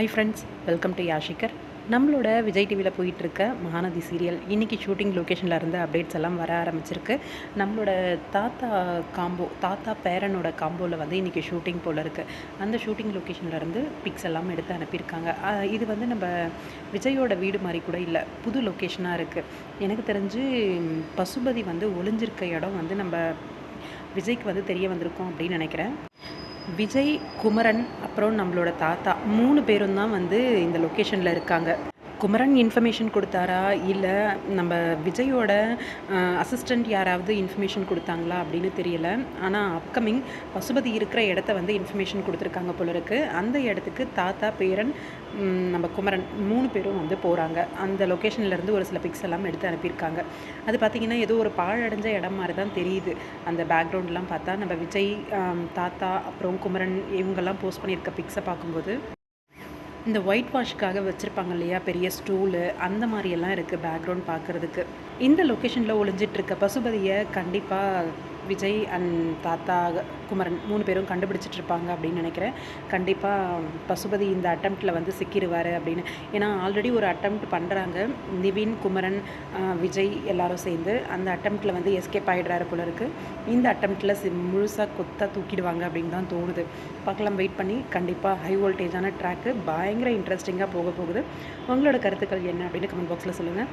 High friends welcome to யாஷிகர் நம்மளோட விஜய் டிவியில் போயிட்டுருக்க மகாநதி சீரியல் இன்றைக்கி ஷூட்டிங் லொக்கேஷனில் இருந்து அப்டேட்ஸ் எல்லாம் வர ஆரம்பிச்சிருக்கு. நம்மளோட தாத்தா காம்போ தாத்தா பேரனோட காம்போவில் வந்து இன்றைக்கி ஷூட்டிங் போல் இருக்குது அந்த ஷூட்டிங் லொக்கேஷனில் இருந்து பிக்ஸ் எல்லாம் எடுத்து அனுப்பியிருக்காங்க. இது வந்து நம்ம விஜயோட வீடு மாதிரி கூட இல்லை புது லொக்கேஷனாக இருக்குது எனக்கு தெரிஞ்சு பசுபதி வந்து ஒளிஞ்சிருக்க இடம் வந்து நம்ம விஜய்க்கு வந்து தெரிய வந்திருக்கோம் அப்படின்னு நினைக்கிறேன். விஜய் குமரன் அப்புறம் நம்மளோட தாத்தா மூணு பேரும் தான் வந்து இந்த லொக்கேஷனில் இருக்காங்க. குமரன் இன்ஃபர்மேஷன் கொடுத்தாரா? இல்லை நம்ம விஜயோட அசிஸ்டண்ட் யாராவது இன்ஃபர்மேஷன் கொடுத்தாங்களா அப்படின்னு தெரியல. ஆனால் அப்கமிங் பசுபதி இருக்கிற இடத்த வந்து இன்ஃபர்மேஷன் கொடுத்துருக்காங்க போல இருக்கு. அந்த இடத்துக்கு தாத்தா பேரன் நம்ம குமரன் மூணு பேரும் வந்து போகிறாங்க அந்த லொக்கேஷன்லேருந்து ஒரு சில பிக்ஸ் எல்லாம் எடுத்து அனுப்பியிருக்காங்க. அது பார்த்திங்கன்னா ஏதோ ஒரு பாழடைஞ்ச இடம் மாதிரி தான் தெரியுது. அந்த பேக்ரவுண்ட்லாம் பார்த்தா நம்ம விஜய் தாத்தா அப்புறம் குமரன் இவங்கெல்லாம் போஸ்ட் பண்ணியிருக்க பிக்ஸை பார்க்கும்போது. இந்த ஒயிட் வாஷ்க்காக வச்சுருப்பாங்க இல்லையா? பெரிய ஸ்டூலு அந்த மாதிரியெல்லாம் இருக்குது பேக்ரவுண்ட் பார்க்குறதுக்கு. இந்த லொக்கேஷனில் ஒளிஞ்சிட்ருக்க பசுபதியை கண்டிப்பாக விஜய் அண்ட் தாத்தா குமரன் மூணு பேரும் கண்டுபிடிச்சிட்டு இருப்பாங்க அப்படின்னு நினைக்கிறேன். கண்டிப்பாக பசுபதி இந்த அட்டம்ப்டில் வந்து சிக்கிடுவார் அப்படின்னு. ஏன்னா ஆல்ரெடி ஒரு அட்டம்ப்ட் பண்ணுறாங்க நிவின் குமரன் விஜய் எல்லாரும் சேர்ந்து அந்த அட்டம்ப்டில் வந்து எஸ்கேப் ஆகிடுறாரு போல இருக்குது இந்த அட்டம்ப்டில் முழுசாக கொத்தாக தூக்கிடுவாங்க அப்படின்னு தான் தோணுது. பார்க்கலாம் வெயிட் பண்ணி. கண்டிப்பாக ஹை வோல்டேஜான ட்ராக்கு பயங்கர இன்ட்ரெஸ்டிங்காக போக போகுது. உங்களோட கருத்துக்கள் என்ன அப்படின்னு கமெண்ட் பாக்ஸில் சொல்லுங்கள்